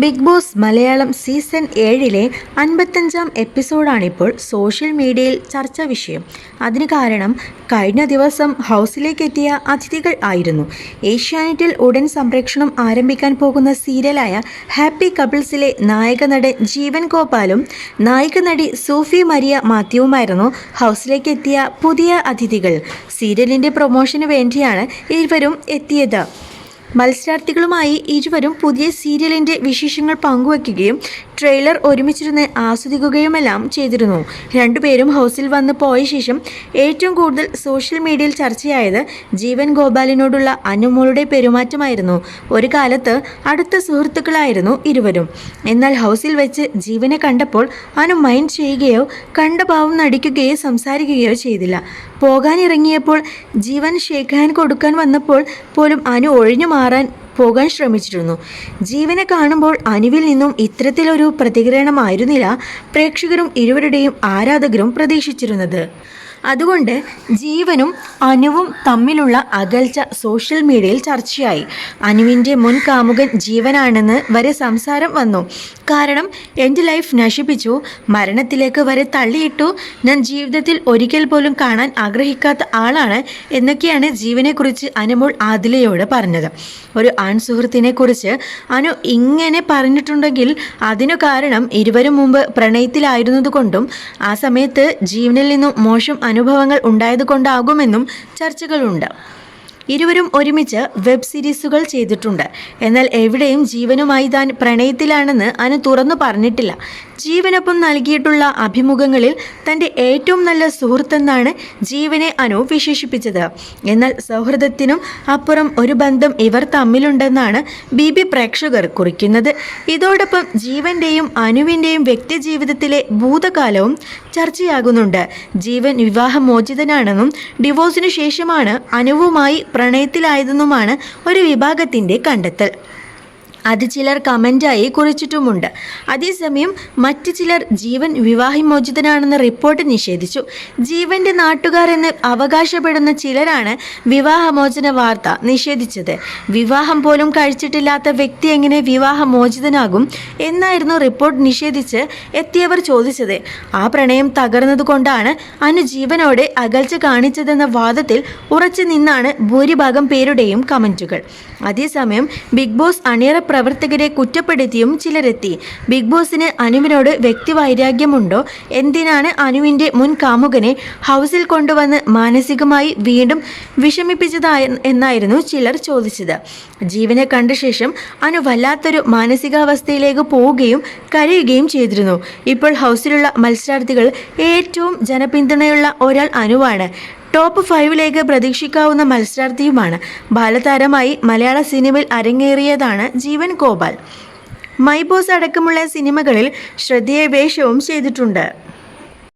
Big boss Malayalam season ഏഴിലെ അൻപത്തഞ്ചാം എപ്പിസോഡാണിപ്പോൾ social മീഡിയയിൽ ചർച്ചാ വിഷയം. അതിന് കാരണം കഴിഞ്ഞ ദിവസം ഹൗസിലേക്ക് എത്തിയ അതിഥികൾ ആയിരുന്നു. ഏഷ്യാനെറ്റിൽ ഉടൻ സംപ്രേക്ഷണം ആരംഭിക്കാൻ പോകുന്ന സീരിയലായ ഹാപ്പി കപ്പിൾസിലെ നായക നടൻ ജീവൻ ഗോപാലും നായിക നടി സൂഫി മരിയ മാത്യുവുമായിരുന്നു ഹൗസിലേക്ക് എത്തിയ പുതിയ അതിഥികൾ. സീരിയലിന്റെ പ്രൊമോഷന് വേണ്ടിയാണ് ഇരുവരും എത്തിയത്. മത്സരാർത്ഥികളുമായി ഇരുവരും പുതിയ സീരിയലിന്റെ വിശേഷങ്ങൾ പങ്കുവയ്ക്കുകയും ട്രെയിലർ ഒരുമിച്ചിരുന്ന് ആസ്വദിക്കുകയുമെല്ലാം ചെയ്തിരുന്നു. രണ്ടുപേരും ഹൗസിൽ വന്ന് പോയ ശേഷം ഏറ്റവും കൂടുതൽ സോഷ്യൽ മീഡിയയിൽ ചർച്ചയായത് ജീവൻ ഗോപാലിനോടുള്ള അനുമോളുടെ പെരുമാറ്റമായിരുന്നു. ഒരു കാലത്ത് അടുത്ത സുഹൃത്തുക്കളായിരുന്നു ഇരുവരും. എന്നാൽ ഹൗസിൽ വെച്ച് ജീവനെ കണ്ടപ്പോൾ അനു മൈൻഡ് ചെയ്യുകയോ കണ്ട ഭാവം നടിക്കുകയോ സംസാരിക്കുകയോ ചെയ്തില്ല. പോകാനിറങ്ങിയപ്പോൾ ജീവൻ ഹാൻഡ് കൊടുക്കാൻ വന്നപ്പോൾ പോലും അനു ഒഴിഞ്ഞു മാറാൻ പോകാൻ ശ്രമിച്ചിരുന്നു. ജീവനെ കാണുമ്പോൾ അനുവിൽ നിന്നും ഇത്തരത്തിലൊരു പ്രതികരണമായിരുന്നില്ല പ്രേക്ഷകരും ഇരുവരുടെയും ആരാധകരും പ്രതീക്ഷിച്ചിരുന്നത്. അതുകൊണ്ട് ജീവനും അനുവും തമ്മിലുള്ള അകൽച്ച സോഷ്യൽ മീഡിയയിൽ ചർച്ചയായി. അനുവിന്റെ മുൻ കാമുകൻ ജീവനാണെന്ന് വരെ സംസാരം വന്നു. കാരണം എന്റെ ലൈഫ് നശിപ്പിച്ചു മരണത്തിലേക്ക് വരെ തള്ളിയിട്ടു ഞാൻ ജീവിതത്തിൽ ഒരിക്കൽ പോലും കാണാൻ ആഗ്രഹിക്കാത്ത ആളാണ് എന്നൊക്കെയാണ് ജീവനെക്കുറിച്ച് അനുമോൾ ആദിലയോട് പറഞ്ഞത്. ഒരു ആൺസുഹൃത്തിനെ കുറിച്ച് അനു ഇങ്ങനെ പറഞ്ഞിട്ടുണ്ടെങ്കിൽ അതിനു കാരണം ഇരുവരും മുമ്പ് പ്രണയത്തിലായിരുന്നതുകൊണ്ടും ആ സമയത്ത് ജീവനിൽ നിന്നും മോശം അനുഭവങ്ങൾ ഉണ്ടായതുകൊണ്ടാകുമെന്നും ചർച്ചകളുണ്ട് ഇരുവരും ഒരുമിച്ച് വെബ് സീരീസുകൾ ചെയ്തിട്ടുണ്ട്. എന്നാൽ എവിടെയും ജീവനുമായി താൻ പ്രണയത്തിലാണെന്ന് അനു തുറന്നു പറഞ്ഞിട്ടില്ല. ജീവനൊപ്പം നൽകിയിട്ടുള്ള അഭിമുഖങ്ങളിൽ തന്റെ ഏറ്റവും നല്ല സുഹൃത്തെന്നാണ് ജീവനെ അനു വിശേഷിപ്പിച്ചത്. എന്നാൽ സൗഹൃദത്തിനും അപ്പുറം ഒരു ബന്ധം ഇവർ തമ്മിലുണ്ടെന്നാണ് ബി ബി പ്രേക്ഷകർ കുറിക്കുന്നത്. ഇതോടൊപ്പം ജീവന്റെയും അനുവിന്റെയും വ്യക്തിജീവിതത്തിലെ ഭൂതകാലവും ചർച്ചയാകുന്നുണ്ട്. ജീവൻ വിവാഹമോചിതനാണെന്നും ഡിവോഴ്സിനു ശേഷമാണ് അനുവുമായി പ്രണയത്തിലായതെന്നുമാണ് ഒരു വിഭാഗത്തിന്റെ കണ്ടെത്തൽ. അത് ചിലർ കമന്റായി കുറിച്ചിട്ടുമുണ്ട്. അതേസമയം മറ്റു ചിലർ ജീവൻ വിവാഹമോചിതനാണെന്ന റിപ്പോർട്ട് നിഷേധിച്ചു. ജീവന്റെ നാട്ടുകാർ എന്ന് അവകാശപ്പെടുന്ന ചിലരാണ് വിവാഹമോചന വാർത്ത നിഷേധിച്ചത്. വിവാഹം പോലും കഴിച്ചിട്ടില്ലാത്ത വ്യക്തി എങ്ങനെ വിവാഹമോചിതനാകും എന്നായിരുന്നു റിപ്പോർട്ട് നിഷേധിച്ച് എത്തിയവർ ചോദിച്ചത്. ആ പ്രണയം തകർന്നതുകൊണ്ടാണ് അനു ജീവനോടെ അകൽച്ച കാണിച്ചതെന്ന വാദത്തിൽ ഉറച്ചു നിന്നാണ് ഭൂരിഭാഗം പേരുടെയും കമന്റുകൾ അതേസമയം ബിഗ് ബോസ് അണിയറ പ്രവർത്തകരെ കുറ്റപ്പെടുത്തിയും ചിലരെത്തി. ബിഗ് ബോസിന് അനുവിനോട് വ്യക്തിവൈരാഗ്യമുണ്ടോ എന്തിനാണ് അനുവിന്റെ മുൻ കാമുകനെ ഹൗസിൽ കൊണ്ടുവന്ന് മാനസികമായി വീണ്ടും വിഷമിപ്പിച്ചതായ എന്നായിരുന്നു ചിലർ ചോദിച്ചത്. ജീവനെ കണ്ട ശേഷം അനു വല്ലാത്തൊരു മാനസികാവസ്ഥയിലേക്ക് പോവുകയും കരയുകയും ചെയ്തിരുന്നു. ഇപ്പോൾ ഹൗസിലുള്ള മത്സരാർത്ഥികൾ ഏറ്റവും ജനപിന്തുണയുള്ള ഒരാൾ അനുവാണ്. ടോപ്പ് ഫൈവിലേക്ക് പ്രതീക്ഷിക്കാവുന്ന മത്സരാർത്ഥിയുമാണ്. ബാലതാരമായി മലയാള സിനിമയിൽ അരങ്ങേറിയതാണ് ജീവൻ ഗോപാൽ. മൈബോസ് അടക്കമുള്ള സിനിമകളിൽ ശ്രദ്ധേയ വേഷവും ചെയ്തിട്ടുണ്ട്.